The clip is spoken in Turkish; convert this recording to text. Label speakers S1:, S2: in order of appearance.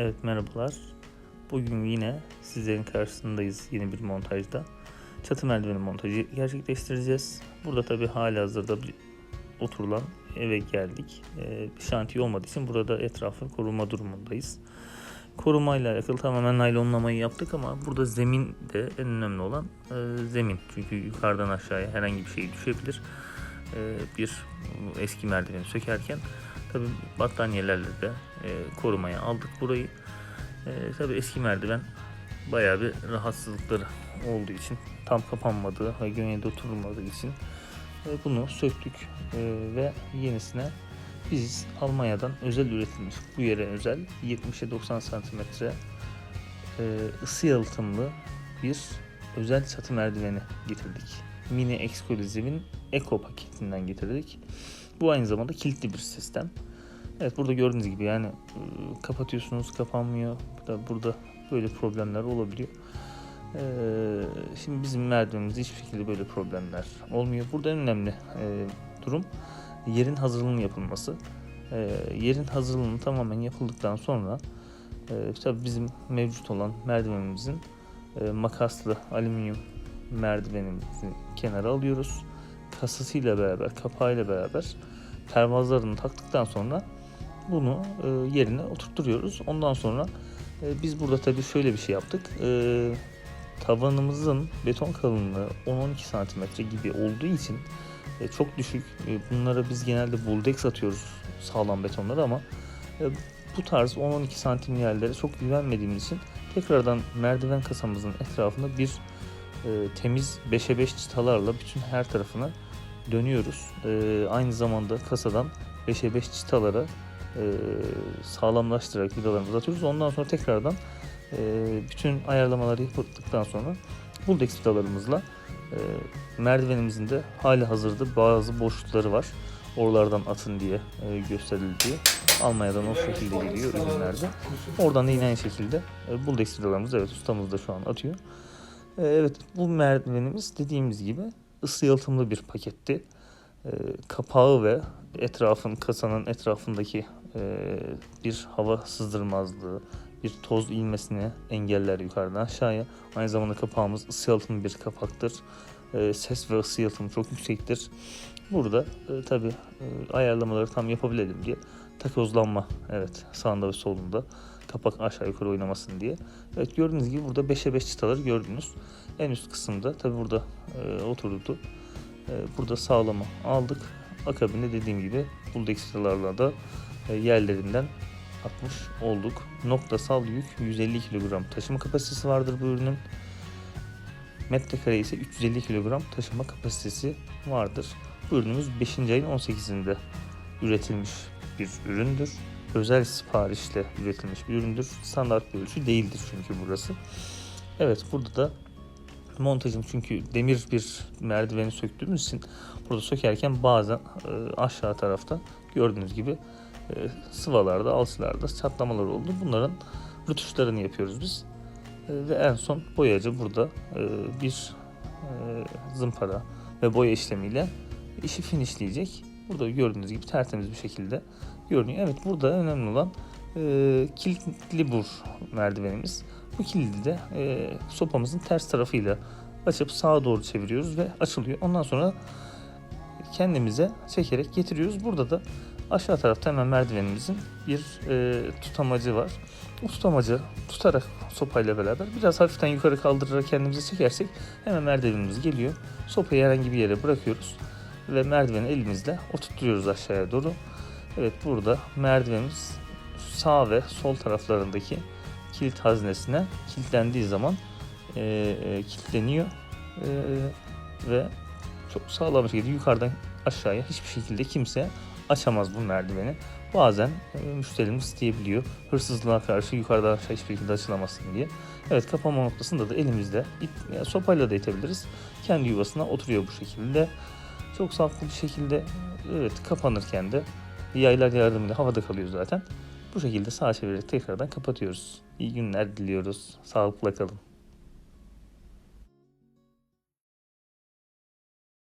S1: Evet merhabalar. Bugün yine sizlerin karşısındayız yeni bir montajda. Çatı merdiveni montajı gerçekleştireceğiz. Burada tabi hala hazırda bir oturulan eve geldik. Ee, bir şantiye olmadığı için burada etrafı koruma durumundayız. Korumayla alakalı tamamen naylonlamayı yaptık ama burada zemin de en önemli olan e, zemin. Çünkü yukarıdan aşağıya herhangi bir şey düşebilir. E, bir eski merdiveni sökerken tabi battaniyelerle de e, korumaya aldık burayı. E, tabi eski merdiven bayağı bir rahatsızlıkları olduğu için tam kapanmadığı ve gönye'de oturulmadığı için e, bunu söktük e, ve yenisine biz Almanya'dan özel üretilmiş bu yere özel 70'e 90 santimetre e, ısı yalıtımlı bir özel çatı merdiveni getirdik. Mini Exclusive'in Eco paketinden getirdik. Bu aynı zamanda kilitli bir sistem. Evet burada gördüğünüz gibi yani e, kapatıyorsunuz kapanmıyor. Burada, burada böyle problemler olabiliyor. E, şimdi bizim merdivenimizde hiçbir şekilde böyle problemler olmuyor. Burada en önemli e, durum yerin hazırlığının yapılması. E, yerin hazırlığının tamamen yapıldıktan sonra e, tabii bizim mevcut olan merdivenimizin e, makaslı alüminyum merdivenimizi kenara alıyoruz. Kasasıyla beraber, kapağıyla beraber pervazlarını taktıktan sonra bunu e, yerine oturtturuyoruz. Ondan sonra e, biz burada tabii şöyle bir şey yaptık. E, tavanımızın beton kalınlığı 10-12 santimetre gibi olduğu için e, çok düşük. E, bunlara biz genelde buldex atıyoruz sağlam betonları ama e, bu tarz 10-12 santim yerlere çok güvenmediğimiz için tekrardan merdiven kasamızın etrafında bir e, temiz 5'e 5 çıtalarla bütün her tarafını dönüyoruz. E, aynı zamanda kasadan 5'e 5 çıtalara e, sağlamlaştırarak vidalarımızı atıyoruz. Ondan sonra tekrardan e, bütün ayarlamaları yapıldıktan sonra buldex vidalarımızla e, merdivenimizin de hali hazırda bazı boşlukları var. Oralardan atın diye e, gösterildi. Almanya'dan o şekilde geliyor ürünlerde. Oradan da yine aynı şekilde e, buldex vidalarımız evet ustamız da şu an atıyor. E, evet bu merdivenimiz dediğimiz gibi ısı yalıtımlı bir paketti. E, kapağı ve etrafın kasanın etrafındaki e, bir hava sızdırmazlığı, bir toz inmesini engeller yukarıdan aşağıya. Aynı zamanda kapağımız ısı yalıtımlı bir kapaktır. E, ses ve ısı yalıtımı çok yüksektir. Burada e, tabi e, ayarlamaları tam yapabilelim diye takozlanma evet sağında ve solunda kapak aşağı yukarı oynamasın diye. Evet gördüğünüz gibi burada 5'e 5 çıtaları gördünüz. En üst kısımda tabi burada e, oturdu. E, burada sağlama aldık. Akabinde dediğim gibi buldaki çıtalarla da e, yerlerinden atmış olduk. Noktasal yük 150 kilogram taşıma kapasitesi vardır bu ürünün. Metrekare ise 350 kilogram taşıma kapasitesi vardır. Bu ürünümüz 5. ayın 18'inde üretilmiş bir üründür. Özel siparişle üretilmiş bir üründür. Standart bir ölçü değildir çünkü burası. Evet burada da montajım çünkü demir bir merdiveni söktüğümüz için burada sökerken bazen e, aşağı tarafta gördüğünüz gibi e, sıvalarda, alçılarda çatlamalar oldu. Bunların rötuşlarını yapıyoruz biz. E, ve en son boyacı burada bir zımpara ve boya işlemiyle işi finishleyecek. Burada gördüğünüz gibi tertemiz bir şekilde görünüyor. Evet burada önemli olan e, kilitli bur merdivenimiz. Bu kilidi de e, sopamızın ters tarafıyla açıp sağa doğru çeviriyoruz ve açılıyor. Ondan sonra kendimize çekerek getiriyoruz. Burada da aşağı tarafta hemen merdivenimizin bir e, tutamacı var. Bu tutamacı tutarak sopayla beraber biraz hafiften yukarı kaldırarak kendimizi çekersek hemen merdivenimiz geliyor. Sopayı herhangi bir yere bırakıyoruz ve merdiveni elimizle oturtuyoruz aşağıya doğru. Evet burada merdivenimiz sağ ve sol taraflarındaki kilit haznesine kilitlendiği zaman e, e, kilitleniyor e, ve çok sağlam bir şekilde yukarıdan aşağıya hiçbir şekilde kimse açamaz bu merdiveni. Bazen e, müşterimiz isteyebiliyor. Hırsızlığa karşı yukarıdan aşağı hiçbir şekilde açılamasın diye. Evet kapama noktasında da elimizde ip, yani sopayla da itebiliriz. Kendi yuvasına oturuyor bu şekilde. Çok sağlıklı bir şekilde evet kapanırken de yaylar yardımıyla havada kalıyor zaten. Bu şekilde sağa çevirerek tekrardan kapatıyoruz. İyi günler diliyoruz. Sağlıkla kalın.